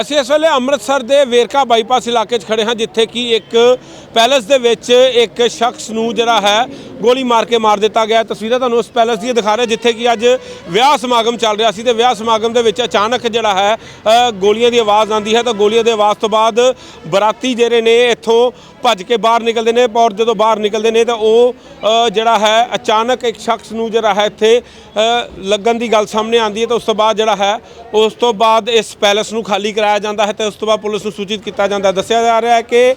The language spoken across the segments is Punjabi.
ਅਸੀਂ ਇਸ ਵੇਲੇ ਅੰਮ੍ਰਿਤਸਰ ਦੇ ਵੇਰਕਾ ਬਾਈਪਾਸ ਇਲਾਕੇ 'ਚ ਖੜੇ ਹਾਂ, ਜਿੱਥੇ ਕਿ ਇੱਕ ਪੈਲੇਸ ਦੇ ਵਿੱਚ ਇੱਕ ਸ਼ਖਸ ਨੂੰ ਜਿਹੜਾ ਹੈ ਗੋਲੀ ਮਾਰ ਕੇ ਮਾਰ ਦਿੱਤਾ ਗਿਆ। ਤਸਵੀਰਾਂ ਤੁਹਾਨੂੰ ਉਸ ਪੈਲੇਸ ਦੀਆਂ ਦਿਖਾ ਰਹੇ ਜਿੱਥੇ ਕਿ ਅੱਜ ਵਿਆਹ ਸਮਾਗਮ ਚੱਲ ਰਿਹਾ ਸੀ ਤੇ ਵਿਆਹ ਸਮਾਗਮ ਦੇ ਵਿੱਚ ਅਚਾਨਕ ਜਿਹੜਾ ਹੈ ਗੋਲੀਆਂ ਦੀ ਆਵਾਜ਼ ਆਉਂਦੀ ਹੈ। ਤਾਂ ਗੋਲੀਆਂ ਦੀ ਆਵਾਜ਼ ਤੋਂ ਬਾਅਦ ਬਰਾਤੀ ਜਿਹੜੇ ਨੇ ਇੱਥੋਂ ਭੱਜ ਕੇ ਬਾਹਰ ਨਿਕਲਦੇ ਨੇ ਔਰ ਜਦੋਂ ਬਾਹਰ ਨਿਕਲਦੇ ਨੇ ਤਾਂ ਉਹ ਜਿਹੜਾ ਹੈ, ਅਚਾਨਕ ਇੱਕ ਸ਼ਖਸ ਨੂੰ ਜਿਹੜਾ ਹੈ ਇੱਥੇ ਲੱਗਣ ਦੀ ਗੱਲ ਸਾਹਮਣੇ ਆਉਂਦੀ ਹੈ। ਤਾਂ ਉਸ ਤੋਂ ਬਾਅਦ ਜਿਹੜਾ ਹੈ, ਉਸ ਤੋਂ ਬਾਅਦ ਇਸ ਪੈਲੇਸ ਨੂੰ ਖਾਲੀ ਕਰਾਇਆ ਜਾਂਦਾ ਹੈ ਤੇ ਉਸ ਤੋਂ ਬਾਅਦ ਪੁਲਿਸ ਨੂੰ ਸੂਚਿਤ ਕੀਤਾ ਜਾਂਦਾ ਦੱਸਿਆ ਜਾ ਰਿਹਾ ਹੈ ਕਿ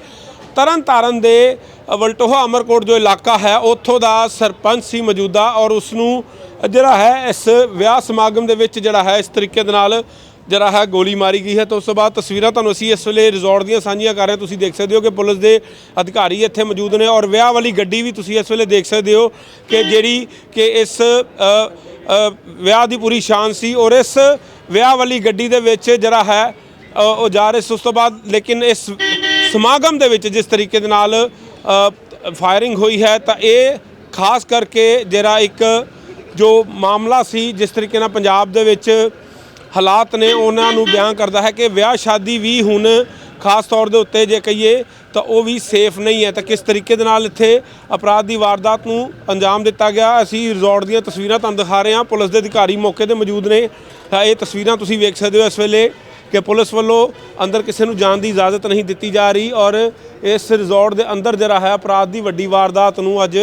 ਤਰਨ ਤਾਰਨ ਦੇ ਵਲਟੋਹਾ ਅਮਰਕੋਟ ਜੋ ਇਲਾਕਾ ਹੈ, ਉੱਥੋਂ ਦਾ ਸਰਪੰਚ ਸੀ ਮੌਜੂਦਾ ਔਰ ਉਸ ਨੂੰ ਜਿਹੜਾ ਹੈ, ਇਸ ਵਿਆਹ ਸਮਾਗਮ ਦੇ ਵਿੱਚ ਜਿਹੜਾ ਹੈ, ਇਸ ਤਰੀਕੇ ਦੇ ਨਾਲ ਜਿਹੜਾ ਹੈ, ਗੋਲੀ ਮਾਰੀ ਗਈ ਹੈ। ਤਾਂ ਉਸ ਤੋਂ ਬਾਅਦ ਤਸਵੀਰਾਂ ਤੁਹਾਨੂੰ ਅਸੀਂ ਇਸ ਵੇਲੇ ਰਿਜ਼ੋਰਟ ਦੀਆਂ ਸਾਂਝੀਆਂ ਕਰ ਰਹੇ ਹਾਂ। ਤੁਸੀਂ ਦੇਖ ਸਕਦੇ ਹੋ ਕਿ ਪੁਲਿਸ ਦੇ ਅਧਿਕਾਰੀ ਇੱਥੇ ਮੌਜੂਦ ਨੇ ਔਰ ਵਿਆਹ ਵਾਲੀ ਗੱਡੀ ਵੀ ਤੁਸੀਂ ਇਸ ਵੇਲੇ ਦੇਖ ਸਕਦੇ ਹੋ ਕਿ ਜਿਹੜੀ ਕਿ ਇਸ ਵਿਆਹ ਦੀ ਪੂਰੀ ਸ਼ਾਨ ਸੀ ਔਰ ਇਸ ਵਿਆਹ ਵਾਲੀ ਗੱਡੀ ਦੇ ਵਿੱਚ ਜਿਹੜਾ ਹੈ ਉਹ ਜਾ ਰਹੇ ਉਸ ਤੋਂ ਬਾਅਦ ਲੇਕਿਨ ਇਸ ਸਮਾਗਮ ਦੇ ਵਿੱਚ ਜਿਸ ਤਰੀਕੇ ਦੇ ਨਾਲ ਫਾਇਰਿੰਗ ਹੋਈ ਹੈ, ਤਾਂ ਇਹ ਖਾਸ ਕਰਕੇ ਜਿਹੜਾ ਇੱਕ ਜੋ ਮਾਮਲਾ ਸੀ, ਜਿਸ ਤਰੀਕੇ ਨਾਲ ਪੰਜਾਬ ਦੇ ਵਿੱਚ ਹਾਲਾਤ ਨੇ, ਉਹਨਾਂ ਨੂੰ ਬਿਆਨ ਕਰਦਾ ਹੈ ਕਿ ਵਿਆਹ ਸ਼ਾਦੀ ਵੀ ਹੁਣ ਖਾਸ ਤੌਰ ਦੇ ਉੱਤੇ ਜੇ ਕਹੀਏ, ਤਾਂ ਉਹ ਵੀ ਸੇਫ ਨਹੀਂ ਹੈ। ਤਾਂ ਕਿਸ ਤਰੀਕੇ ਦੇ ਨਾਲ ਇੱਥੇ ਅਪਰਾਧ ਦੀ ਵਾਰਦਾਤ ਨੂੰ ਅੰਜਾਮ ਦਿੱਤਾ ਗਿਆ, ਅਸੀਂ ਰਿਜ਼ੋਰਟ ਦੀਆਂ ਤਸਵੀਰਾਂ ਤੁਹਾਨੂੰ ਦਿਖਾ ਰਹੇ ਹਾਂ। ਪੁਲਿਸ ਦੇ ਅਧਿਕਾਰੀ ਮੌਕੇ ਤੇ ਮੌਜੂਦ ਨੇ। ਤਾਂ ਇਹ ਤਸਵੀਰਾਂ ਤੁਸੀਂ ਵੇਖ ਸਕਦੇ ਹੋ ਇਸ ਵੇਲੇ। ਕਿ ਪੁਲਿਸ ਵੱਲੋਂ ਅੰਦਰ ਕਿਸੇ ਨੂੰ ਜਾਣ ਦੀ ਇਜਾਜ਼ਤ ਨਹੀਂ ਦਿੱਤੀ ਜਾ ਰਹੀ ਔਰ ਇਸ ਰਿਜ਼ੋਰਟ ਦੇ ਅੰਦਰ ਜਿਹੜਾ ਹੈ ਅਪਰਾਧ ਦੀ ਵੱਡੀ ਵਾਰਦਾਤ ਨੂੰ ਅੱਜ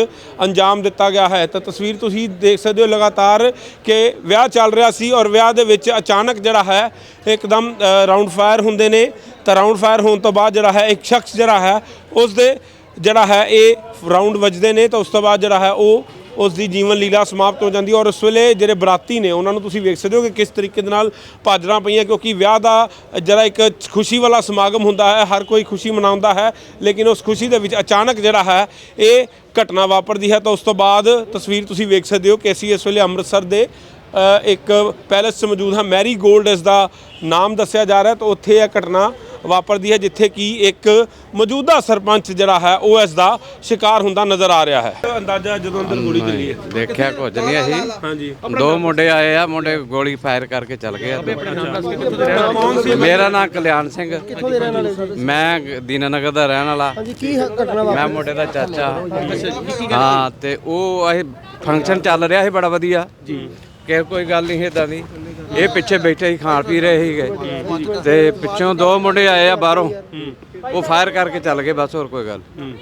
ਅੰਜਾਮ ਦਿੱਤਾ ਗਿਆ ਹੈ। ਤਾਂ ਤਸਵੀਰ ਤੁਸੀਂ ਦੇਖ ਸਕਦੇ ਹੋ ਲਗਾਤਾਰ ਕਿ ਵਿਆਹ ਚੱਲ ਰਿਹਾ ਸੀ ਔਰ ਵਿਆਹ ਦੇ ਵਿੱਚ ਅਚਾਨਕ ਜਿਹੜਾ ਹੈ ਇੱਕਦਮ ਰਾਉਂਡ ਫਾਇਰ ਹੁੰਦੇ ਨੇ। ਤਾਂ ਰਾਉਂਡ ਫਾਇਰ ਹੋਣ ਤੋਂ ਬਾਅਦ ਜਿਹੜਾ ਹੈ ਇੱਕ ਸ਼ਖਸ ਜਿਹੜਾ ਹੈ ਉਸ ਦੇ ਜਿਹੜਾ ਹੈ ਇਹ ਰਾਉਂਡ ਵੱਜਦੇ ਨੇ। ਤਾਂ ਉਸ ਤੋਂ ਬਾਅਦ ਜਿਹੜਾ ਹੈ ਉਹ ਉਸ ਦੀ ਜੀਵਨ ਲੀਲਾ ਸਮਾਪਤ ਹੋ ਜਾਂਦੀ ਹੈ ਔਰ ਉਸ ਵੇਲੇ ਜਿਹੜੇ ਬਰਾਤੀ ਨੇ, ਉਹਨਾਂ ਨੂੰ ਤੁਸੀਂ ਵੇਖ ਸਕਦੇ ਹੋ ਕਿ ਕਿਸ ਤਰੀਕੇ ਦੇ ਨਾਲ ਭਾਜੜਾਂ ਪਈਆਂ ਕਿਉਂਕਿ ਵਿਆਹ ਦਾ ਜਿਹੜਾ ਇੱਕ ਖੁਸ਼ੀ ਵਾਲਾ ਸਮਾਗਮ ਹੁੰਦਾ ਹੈ, ਹਰ ਕੋਈ ਖੁਸ਼ੀ ਮਨਾਉਂਦਾ ਹੈ, ਲੇਕਿਨ ਉਸ ਖੁਸ਼ੀ ਦੇ ਵਿੱਚ ਅਚਾਨਕ ਜਿਹੜਾ ਹੈ, ਇਹ ਘਟਨਾ ਵਾਪਰਦੀ ਹੈ। ਤਾਂ ਉਸ ਤੋਂ ਬਾਅਦ ਤਸਵੀਰ ਤੁਸੀਂ ਵੇਖ ਸਕਦੇ ਹੋ ਕਿ ਅਸੀਂ ਇਸ ਵੇਲੇ ਅੰਮ੍ਰਿਤਸਰ ਦੇ ਇੱਕ ਪੈਲੇਸ 'ਚ ਮੌਜੂਦ ਹਾਂ। ਮੈਰੀ ਗੋਲਡ ਇਸ ਦਾ ਨਾਮ ਦੱਸਿਆ ਜਾ ਰਿਹਾ ਤਾਂ ਉੱਥੇ ਇਹ ਘਟਨਾ ਵਾਪਰਦੀ ਹੈ ਜਿੱਥੇ ਕਿ ਇੱਕ ਮੌਜੂਦਾ ਸਰਪੰਚ ਜਿਹੜਾ ਹੈ ਉਹ ਇਸ ਦਾ ਸ਼ਿਕਾਰ ਹੁੰਦਾ ਨਜ਼ਰ ਆ ਰਿਹਾ ਹੈ। ਅੰਦਾਜ਼ਾ ਜਦੋਂ ਅੰਦਰ ਗੋਲੀ ਚੱਲੀ ਹੈ। ਦੇਖਿਆ ਕੁਝ ਨਹੀਂ ਅਸੀਂ ਹਾਂਜੀ। ਦੋ ਮੁੰਡੇ ਆਏ ਆ ਮੁੰਡੇ ਗੋਲੀ ਫਾਇਰ ਕਰਕੇ ਚੱਲ ਗਏ ਆ ਮੇਰਾ ਨਾਮ ਕਲਿਆਣ ਸਿੰਘ। ਮੈਂ ਦੀਨਾਨਗਰ ਦਾ ਰਹਿਣ ਵਾਲਾ। ਹਾਂਜੀ ਕੀ ਘਟਨਾ ਮੈਂ ਮੁੰਡੇ ਦਾ ਚਾਚਾ। ਹਾਂ ਤੇ ਉਹ ਇਹ ਫੰਕਸ਼ਨ ਚੱਲ ਰਿਹਾ ਸੀ ਬੜਾ ਵਧੀਆ। ਜੀ। ਕਿ ਕੋਈ ਗੱਲ ਨਹੀਂ ਇਦਾਂ ਦੀ। ਇਹ ਪਿੱਛੇ ਬੈਠੇ ਸੀ ਖਾਣ ਪੀ ਰਹੇ ਸੀਗੇ। ਤੇ ਪਿੱਛੋਂ ਦੋ ਮੁੰਡੇ ਆਏ ਆ ਬਾਹਰੋਂ। ਉਹ ਫਾਇਰ ਕਰਕੇ ਚੱਲ ਗਏ ਬਸ ਹੋਰ ਕੋਈ ਗੱਲ।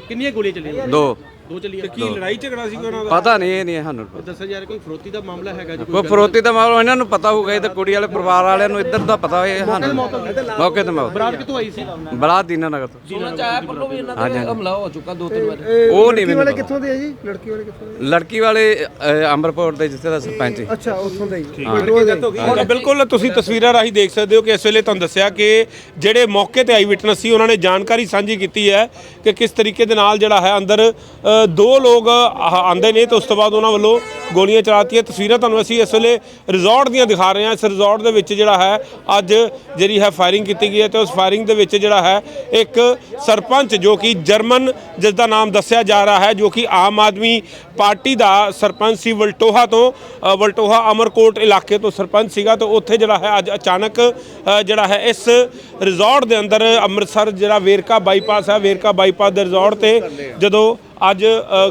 ਕਿੰਨੀਆਂ ਗੋਲੀਆਂ ਚੱਲੀਆਂ? ਦੋ। ਦੋ ਚੱਲੀਆਂ ਕੀ ਲੜਾਈ ਝਗੜਾ ਸੀ ਉਹਨਾਂ ਦਾ? ਪਤਾ ਨਹੀਂ ਇਹ ਨਹੀਂ ਸਾਨੂੰ ਪਤਾ। ਦੱਸਿਆ ਜਾ ਰਿਹਾ ਕੋਈ ਫਰੋਤੀ ਦਾ ਮਾਮਲਾ ਹੈਗਾ ਜੀ ਕੋਈ ਫਰੋਤੀ ਦਾ ਮਾਮਲਾ ਇਹਨਾਂ ਨੂੰ ਪਤਾ ਹੋਊਗਾ ਇਹ ਤਾਂ ਕੁੜੀ ਵਾਲੇ ਪਰਿਵਾਰ ਵਾਲਿਆਂ ਨੂੰ ਇੱਧਰ ਦਾ ਪਤਾ ਹੋਏ ਸਾਨੂੰ ਮੌਕੇ ਤੇ ਮੌਤ। ਬਰਾਤ ਕਿੱਥੋਂ ਆਈ ਸੀ? ਬਰਾਤ ਦੀਨਾ ਨਗਰ ਤੋਂ ਸੁਣਨ ਚ ਆਇਆ ਪੱਲੋ ਵੀ ਇਹਨਾਂ ਤੇ ਹਮਲਾ ਹੋ ਚੁੱਕਾ ਦੋ ਤਿੰਨ ਵਾਰ। ਉਹ ਨਹੀਂ ਮੈਨੂੰ ਪਤਾ। ਕਿੱਥੋਂ ਦੇ ਆ ਜੀ? ਲੜਕੀ ਵਾਲੇ ਕਿੱਥੋਂ ਦੇ ਲੜਕੀ ਵਾਲੇ ਅ, ਅੰਬਰਪੁਰ ਦੇ ਜਿੱਥੇ ਦਾ ਸਰਪੰਚ ਸੀ। ਅੱਛਾ ਉੱਥੋਂ ਦਾ ਹੀ। ਤਾਂ ਬਿਲਕੁਲ ਤੁਸੀਂ ਤਸਵੀਰਾਂ ਰਾਹੀਂ ਦੇਖ ਸਕਦੇ ਹੋ ਕਿ ਇਸ ਵੇਲੇ ਤੁਹਾਨੂੰ ਦੱਸਿਆ ਕਿ ਜਿਹੜੇ ਮੌਕੇ ਤੇ ਆਈ ਵਿਟਨੈਸ ਸੀ ਉਹਨਾਂ ਨੇ ਜਾਣਕਾਰੀ ਸਾਂਝੀ ਕੀਤੀ ਹੈ ਕਿ ਕਿਸ ਤਰੀਕੇ ਦੇ ਨਾਲ ਜਿਹੜਾ ਹੈ ਅੰਦਰ ਅ, ਦੋ ਲੋਕ ਆਹ ਆਂਦੇ ਨੇ ਤੇ ਉਸ ਤੋਂ ਬਾਅਦ ਉਹਨਾਂ ਵੱਲੋਂ ਗੋਲੀਆਂ ਚਲਾਤੀਆਂ। ਤਸਵੀਰਾਂ ਤੁਹਾਨੂੰ ਅਸੀਂ ਇਸ ਵੇਲੇ ਰਿਜ਼ੋਰਟ ਦੀਆਂ ਦਿਖਾ ਰਹੇ ਹਾਂ। ਇਸ ਰਿਜ਼ੋਰਟ ਦੇ ਵਿੱਚ ਜਿਹੜਾ ਹੈ, ਅੱਜ ਜਿਹੜੀ ਹੈ ਫਾਇਰਿੰਗ ਕੀਤੀ ਗਈ ਹੈ ਤੇ ਉਸ ਫਾਇਰਿੰਗ ਦੇ ਵਿੱਚ ਜਿਹੜਾ ਹੈ ਇੱਕ ਸਰਪੰਚ ਜੋ ਕਿ ਜਰਮਨ, ਜਿਸ ਦਾ ਨਾਮ ਦੱਸਿਆ ਜਾ ਰਿਹਾ ਹੈ, ਜੋ ਕਿ ਆਮ ਆਦਮੀ ਪਾਰਟੀ ਦਾ ਸਰਪੰਚ ਸੀ ਵਲਟੋਹਾ ਤੋਂ। ਵਲਟੋਹਾ ਅਮਰਕੋਟ ਇਲਾਕੇ ਤੋਂ ਸਰਪੰਚ ਸੀਗਾ ਤੇ ਉੱਥੇ ਜਿਹੜਾ ਹੈ ਅੱਜ ਅਚਾਨਕ ਜਿਹੜਾ ਹੈ ਇਸ ਰਿਜ਼ੋਰਟ ਦੇ ਅੰਦਰ ਅੰਮ੍ਰਿਤਸਰ ਜਿਹੜਾ ਵੇਰਕਾ ਬਾਈਪਾਸ ਹੈ, ਵੇਰਕਾ ਬਾਈਪਾਸ ਦੇ ਰਿਜ਼ੋਰਟ ਤੇ ਜਦੋਂ ਅੱਜ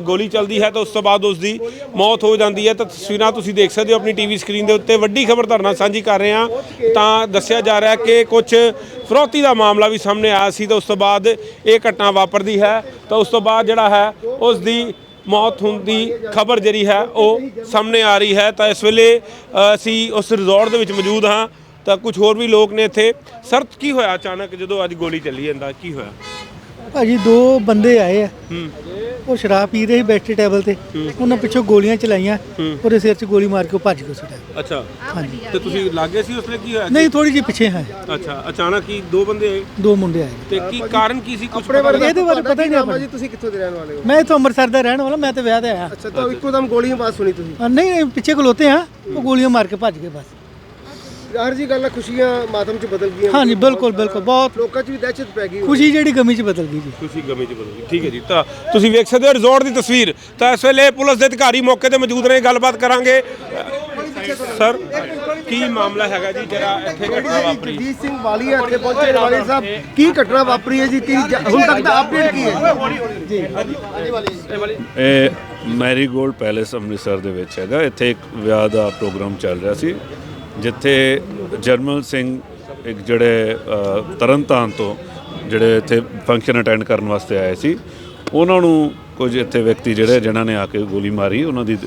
ਗੋਲੀ ਚੱਲਦੀ ਹੈ ਤਾਂ ਉਸ ਤੋਂ ਬਾਅਦ ਉਸ ਦੀ ਮੌਤ ਹੋ ਜਾਂਦੀ ਹੈ। ਤਾਂ ਤਸਵੀਰਾਂ ਤੁਸੀਂ ਦੇਖ ਸਕਦੇ ਹੋ ਆਪਣੀ ਟੀਵੀ ਸਕਰੀਨ ਦੇ ਉੱਤੇ। ਵੱਡੀ ਖਬਰ ਤੁਹਾਡੇ ਨਾਲ ਸਾਂਝੀ ਕਰ ਰਹੇ ਹਾਂ। ਤਾਂ ਦੱਸਿਆ ਜਾ ਰਿਹਾ ਕਿ ਕੁਝ ਫਰੋਤੀ ਦਾ ਮਾਮਲਾ ਵੀ ਸਾਹਮਣੇ ਆਇਆ ਸੀ ਤਾਂ ਉਸ ਤੋਂ ਬਾਅਦ ਇਹ ਘਟਨਾ ਵਾਪਰਦੀ ਹੈ। ਤਾਂ ਉਸ ਤੋਂ ਬਾਅਦ ਜਿਹੜਾ ਹੈ ਉਸ ਦੀ ਮੌਤ ਹੋਣ ਦੀ ਖਬਰ ਜਿਹੜੀ ਹੈ, ਉਹ ਸਾਹਮਣੇ ਆ ਰਹੀ ਹੈ। ਤਾਂ ਇਸ ਵੇਲੇ ਅਸੀਂ ਉਸ ਰਿਜ਼ੋਰਟ ਦੇ ਵਿੱਚ ਮੌਜੂਦ ਹਾਂ। ਤਾਂ ਕੁਝ ਹੋਰ ਵੀ ਲੋਕ ਨੇ ਇੱਥੇ। ਸਰ, ਕੀ ਹੋਇਆ ਅਚਾਨਕ ਜਦੋਂ ਅੱਜ ਗੋਲੀ ਚੱਲੀ ਜਾਂਦਾ ਕੀ ਹੋਇਆ? ਭਾਜੀ ਦੋ ਬੰਦੇ ਆਏ ਆ। ਉਹ ਸ਼ਰਾਬ ਪੀ ਰਹੇ ਸੀ ਬੈਠੇ ਟੇਬਲ ਤੇ। ਉਹਨਾਂ ਪਿੱਛੋਂ ਗੋਲੀਆਂ ਚਲਾਈਆਂ। ਉਹਦੇ ਸਿਰ 'ਚ ਗੋਲੀ ਮਾਰ ਕੇ ਉਹ ਭੱਜ ਗਏ ਸੁਟਾ ਅੱਛਾ। ਹਾਂਜੀ। ਤੇ ਤੁਸੀਂ ਲੱਗੇ ਸੀ ਉਸਲੇ ਕੀ ਹੋਇਆ? ਨਹੀਂ ਥੋੜੀ ਜਿਹੀ ਪਿੱਛੇ ਹੈ। ਅੱਛਾ ਅਚਾਨਕ ਹੀ ਦੋ ਬੰਦੇ ਆਏ? ਦੋ ਮੁੰਡੇ ਆਏ। ਤੇ ਕੀ ਕਾਰਨ ਕੀ ਸੀ ਕੁਝ ਇਹਦੇ ਬਾਰੇ ਪਤਾ ਹੀ ਨਹੀਂ ਆਪਾਂ ਜੀ? ਤੁਸੀਂ ਕਿੱਥੋਂ ਦੇ ਰਹਿਣ ਵਾਲੇ ਹੋ? ਮੈਂ ਇੱਥੋਂ ਅੰਮ੍ਰਿਤਸਰ ਦਾ ਰਹਿਣ ਵਾਲਾ ਮੈਂ ਤੇ ਵਿਆਹ ਤੇ ਆਇਆ। ਅੱਛਾ ਤਾਂ ਇੱਕੋ ਦਮ ਗੋਲੀਆਂ ਬਾਤ ਸੁਣੀ ਤੁਸੀਂ? ਨਹੀਂ ਨਹੀਂ, ਪਿੱਛੇ ਖਲੋਤੇ ਆ ਉਹ ਗੋਲੀਆਂ ਮਾਰ ਕੇ ਭੱਜ ਗਏ ਬਸ। ਯਾਰ ਜੀ ਗੱਲ ਖੁਸ਼ੀਆਂ ਮਾਤਮ ਚ ਬਦਲ ਗਈਆਂ ਹਾਂਜੀ ਬਿਲਕੁਲ ਬਿਲਕੁਲ ਬਹੁਤ ਲੋਕਾਂ ਚ ਵੀ ਦਹਿਸ਼ਤ ਪੈ ਗਈ ਖੁਸ਼ੀ ਜਿਹੜੀ ਗਮੀ 'ਚ ਬਦਲ ਗਈ ਜੀ। ਤੁਸੀਂ ਗਮੇ ਚ ਬਦਲ ਗਈ। ਠੀਕ ਹੈ ਜੀ ਤਾਂ ਤੁਸੀਂ ਵੇਖ ਸਕਦੇ ਹੋ ਰਿਜ਼ੋਰਟ ਦੀ ਤਸਵੀਰ। ਤਾਂ ਇਸ ਵੇਲੇ ਪੁਲਿਸ ਦੇ ਅਧਿਕਾਰੀ ਮੌਕੇ ਤੇ ਮੌਜੂਦ ਨੇ ਗੱਲਬਾਤ ਕਰਾਂਗੇ। ਸਰ ਕੀ ਮਾਮਲਾ ਹੈਗਾ ਜੀ ਜਿਹੜਾ ਇੱਥੇ ਘਟਨਾ ਵਾਪਰੀ? ਜਗਜੀਤ ਸਿੰਘ ਵਾਲੀਆ ਇੱਥੇ ਪਹੁੰਚੇ ਵਾਲੀ ਸਾਹਿਬ ਕੀ ਘਟਨਾ ਵਾਪਰੀ ਹੈ ਜੀ? ਕੀ ਹੁਣ ਤੱਕ ਦਾ ਅਪਡੇਟ ਕੀ ਹੈ? ਜੀ। ਇਹ ਮੈਰੀਗੋਲਡ ਪੈਲੇਸ ਅੰਮ੍ਰਿਤਸਰ ਦੇ ਵਿੱਚ ਹੈਗਾ। ਇੱਥੇ ਇੱਕ ਵਿਆਹ ਦਾ ਪ੍ਰੋਗਰਾਮ ਚੱਲ ਰਿਹਾ ਸੀ। ਜਿੱਥੇ ਜਰਮਲ ਸਿੰਘ ਇੱਕ ਜਿਹੜੇ ਤਰਨਤਾਰਨ ਤੋਂ ਜਿਹੜੇ ਇੱਥੇ ਫੰਕਸ਼ਨ ਅਟੈਂਡ ਕਰਨ ਵਾਸਤੇ ਆਏ ਸੀ ਉਹਨਾਂ ਨੂੰ ਕੁਝ ਇੱਥੇ ਵਿਅਕਤੀ ਜਿਹੜੇ ਜਿਨ੍ਹਾਂ ਨੇ ਆ ਕੇ ਗੋਲੀ ਮਾਰੀ ਉਹਨਾਂ ਦੀ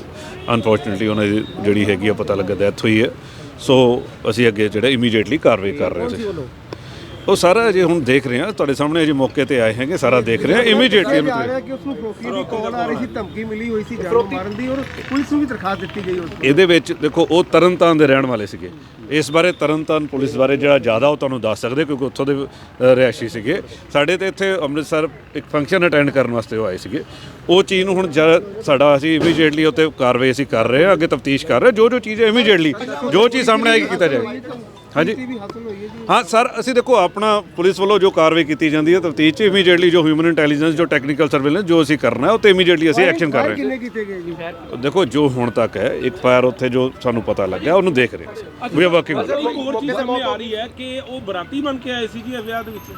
ਅਨਫੋਰਚੂਨਟਲੀ ਉਹਨਾਂ ਦੀ ਜਿਹੜੀ ਹੈਗੀ ਆ ਪਤਾ ਲੱਗਾ ਡੈਥ ਹੋਈ ਹੈ। ਸੋ ਅਸੀਂ ਅੱਗੇ ਜਿਹੜੇ ਇਮੀਡੀਏਟਲੀ ਕਾਰਵਾਈ ਕਰ ਰਹੇ ਸੀ ਉਹ ਸਾਰਾ ਜੇ ਹੁਣ ਦੇਖ ਰਹੇ ਹਾਂ। ਤੁਹਾਡੇ ਸਾਹਮਣੇ ਅਜੇ ਮੌਕੇ ਤੇ ਆਏ ਹੈਗੇ ਸਾਰਾ ਦੇਖ ਰਹੇ ਹਾਂ। ਇਮੀਡੀਏਟਲੀ ਆ ਰਿਹਾ ਕਿ ਉਸ ਨੂੰ ਫਰੋਕੀ ਦੀ ਕਾਲ ਆ ਰਹੀ ਸੀ ਧਮਕੀ ਮਿਲੀ ਹੋਈ ਸੀ ਜਾਨੋਂ ਮਾਰਨ ਦੀ ਔਰ ਪੁਲਿਸ ਨੂੰ ਵੀ ਦਰਖਾਸਤ ਦਿੱਤੀ ਗਈ ਉਸ ਇਹਦੇ ਵਿੱਚ ਦੇਖੋ ਉਹ ਤਰਨਤਾਰਨ ਦੇ ਰਹਿਣ ਵਾਲੇ ਸੀਗੇ। ਇਸ ਬਾਰੇ ਤਰਨਤਾਰਨ ਪੁਲਿਸ ਬਾਰੇ ਜਿਹੜਾ ਜ਼ਿਆਦਾ ਉਹ ਤੁਹਾਨੂੰ ਦੱਸ ਸਕਦੇ ਕਿਉਂਕਿ ਉੱਥੋਂ ਦੇ ਰਿਹਾਇਸ਼ੀ ਸੀਗੇ। ਸਾਡੇ ਤੇ ਇੱਥੇ ਅੰਮ੍ਰਿਤਸਰ ਇੱਕ ਫੰਕਸ਼ਨ ਅਟੈਂਡ ਕਰਨ ਵਾਸਤੇ ਉਹ ਆਏ ਸੀਗੇ। ਉਹ ਚੀਜ਼ ਨੂੰ ਹੁਣ ਜ- ਸਾਡਾ ਅਸੀਂ ਇਮੀਡੀਏਟਲੀ ਉੱਤੇ ਕਾਰਵਾਈ ਅਸੀਂ ਕਰ ਰਹੇ ਹਾਂ ਅੱਗੇ ਤਫਤੀਸ਼ ਕਰ ਰਹੇ। ਜੋ ਜੋ ਚੀਜ਼ ਇਮੀਡੀਏਟਲੀ ਜੋ ਚੀਜ਼ ਸਾਹਮਣੇ ਆਏਗੀ ਕੀਤਾ ਜਾਏਗਾ। ਹਾਂਜੀ। ਹਾਂ ਸਰ ਅਸੀਂ ਦੇਖੋ ਆਪਣਾ ਪੁਲਿਸ ਵੱਲੋਂ ਜੋ ਕਾਰਵਾਈ ਕੀਤੀ ਜਾਂਦੀ ਹੈ ਤਫਤੀਸ਼ ਇਮੀਡੀਏਟਲੀ ਜੋ ਹਿਊਮਨ ਇੰਟੈਲੀਜੈਂਸ ਜੋ ਟੈਕਨੀਕਲ ਸਰਵੇਲੈਂਸ ਜੋ ਅਸੀਂ ਕਰਨਾ ਹੈ ਉਹ ਤੇ ਇਮੀਡੀਏਟਲੀ ਅਸੀਂ ਐਕਸ਼ਨ ਕਰ ਰਹੇ ਹਾਂ। ਕਿੰਨੇ ਕੀਤੇ ਗਏ ਜੀ? ਦੇਖੋ ਜੋ ਹੁਣ ਤੱਕ ਹੈ ਇੱਕ ਫਾਇਰ ਉੱਥੇ ਜੋ ਸਾਨੂੰ ਪਤਾ ਲੱਗਿਆ ਉਹਨੂੰ ਦੇਖ ਰਹੇ ਹਾਂ ਵੀ ਵਰਕਿੰਗ ਇੱਕ ਹੋਰ ਚੀਜ਼ ਸਾਹਮਣੇ ਆ ਰਹੀ ਹੈ ਕਿ ਉਹ ਬਰਾਤੀ ਬਣ ਕੇ ਆਏ ਸੀ ਜੀ ਵਿਆਹ ਦੇ ਵਿੱਚ?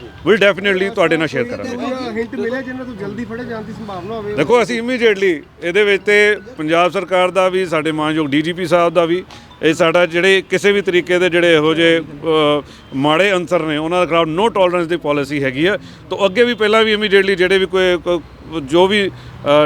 ਵਿਲ ਡੈਫੀਨਿਟਲੀ ਤੁਹਾਡੇ ਨਾਲ ਸ਼ੇਅਰ ਕਰਾਂਗੇ। ਹਿੰਟ ਮਿਲਿਆ ਜਿਨ੍ਹਾਂ ਤੋਂ ਜਲਦੀ ਫੜੇ ਜਾਣ ਦੀ ਸੰਭਾਵਨਾ ਹੋਵੇ ਦੇਖੋ ਅਸੀਂ ਇਮੀਡੀਏਟਲੀ ਇਹਦੇ ਵਿੱਚ ਤੇ ਪੰਜਾਬ ਸਰਕਾਰ ਦਾ ਵੀ ਸਾਡੇ ਮਾਨਯੋਗ ਡੀਜੀਪੀ ਸਾਹਿਬ ਦਾ ਵੀ ਇਹ ਸਾਡਾ ਜਿਹੜੇ ਕਿਸੇ ਵੀ ਤਰੀਕੇ ਦੇ ਜਿਹੜੇ ਇਹੋ ਜਿਹੇ ਮਾੜੇ ਅੰਸਰ ਨੇ, ਉਹਨਾਂ ਦੇ ਖਿਲਾਫ ਨੋ ਟੋਲਰੈਂਸ ਦੀ ਪਾਲਿਸੀ ਹੈਗੀ ਆ। ਤੋਂ ਅੱਗੇ ਵੀ ਪਹਿਲਾਂ ਵੀ ਇਮੀਡੀਏਟਲੀ ਜਿਹੜੇ ਵੀ ਕੋਈ ਜੋ ਵੀ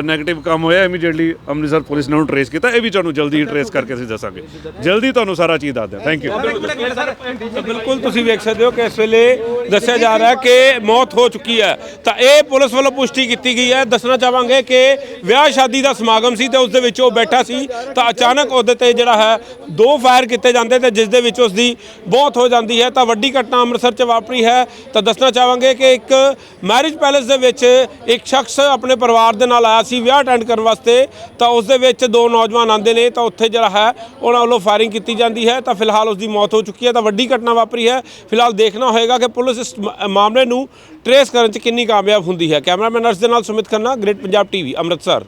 ਨੈਗੇਟਿਵ ਕੰਮ ਹੋਇਆ ਇਮੀਡੀਏਟਲੀ ਅੰਮ੍ਰਿਤਸਰ ਪੁਲਿਸ ਨੇ ਉਹਨੂੰ ਟਰੇਸ ਕੀਤਾ। ਇਹ ਵੀ ਤੁਹਾਨੂੰ ਜਲਦੀ ਟਰੇਸ ਕਰਕੇ ਅਸੀਂ ਦੱਸਾਂਗੇ। ਜਲਦੀ ਤੁਹਾਨੂੰ ਸਾਰਾ ਚੀਜ਼ ਦੱਸ ਦਿਆਂ। ਥੈਂਕ ਯੂ ਬਿਲਕੁਲ ਤੁਸੀਂ ਵੇਖ ਸਕਦੇ ਹੋ ਕਿ ਇਸ ਵੇਲੇ ਦੱਸਿਆ ਜਾ ਰਿਹਾ ਕਿ ਮੌਤ ਹੋ ਚੁੱਕੀ ਹੈ। ਤਾਂ ਇਹ ਪੁਲਿਸ ਵੱਲੋਂ ਪੁਸ਼ਟੀ ਕੀਤੀ ਗਈ ਹੈ। ਦੱਸਣਾ ਚਾਹਾਂਗੇ ਕਿ ਵਿਆਹ ਸ਼ਾਦੀ ਦਾ ਸਮਾਗਮ ਸੀ ਤੇ ਉਸ ਦੇ ਵਿੱਚ ਉਹ ਬੈਠਾ ਸੀ। ਤਾਂ ਅਚਾਨਕ ਉਹਦੇ ਤੇ ਜਿਹੜਾ ਹੈ, ਦੋ ਫਾਇਰ ਕੀਤੇ ਜਾਂਦੇ ਤੇ ਜਿਸ ਦੇ ਵਿੱਚ ਉਸ ਦੀ ਮੌਤ ਹੋ ਜਾਂਦੀ ਹੈ, ਤਾਂ ਵੱਡੀ ਘਟਨਾ ਅੰਮ੍ਰਿਤਸਰ 'ਚ ਵਾਪਰੀ ਹੈ, ਤਾਂ ਦੱਸਣਾ ਚਾਹਾਂਗੇ ਕਿ ਇੱਕ ਮੈਰਿਜ ਪੈਲੇਸ ਦੇ ਵਿੱਚ ਇੱਕ ਸ਼ਖਸ ਆਪਣੇ ਪਰਿਵਾਰ ਦੇ ਨਾਲ ਆਇਆ ਸੀ, ਵਿਆਹ ਅਟੈਂਡ ਕਰਨ ਵਾਸਤੇ, ਤਾਂ ਉਸ ਦੇ ਵਿੱਚ ਦੋ ਨੌਜਵਾਨ ਆਉਂਦੇ ਨੇ, ਤਾਂ ਉੱਥੇ ਜਿਹੜਾ ਹੈ, ਉਹਨਾਂ ਵੱਲੋਂ ਫਾਇਰਿੰਗ ਕੀਤੀ ਜਾਂਦੀ ਹੈ, ਤਾਂ ਫਿਲਹਾਲ ਉਸ ਦੀ ਮੌਤ ਹੋ ਚੁੱਕੀ ਹੈ, ਤਾਂ ਵੱਡੀ ਘਟਨਾ ਵਾਪਰੀ ਹੈ। ਫਿਲਹਾਲ ਦੇਖਣਾ ਹੋਏਗਾ ਕਿ ਪੁਲਿਸ ਇਸ ਮ- ਮਾਮਲੇ ਨੂੰ ਟਰੇਸ ਕਰਨ 'ਚ ਕਿੰਨੀ ਕਾਮਯਾਬ ਹੁੰਦੀ ਹੈ। ਕੈਮਰਾਮੈਨ ਅਰਸ਼ ਦੇ ਨਾਲ ਸੁਮਿਤ ਖੰਨਾ ਗ੍ਰੇਟ ਪੰਜਾਬ ਟੀਵੀ ਅੰਮ੍ਰਿਤਸਰ।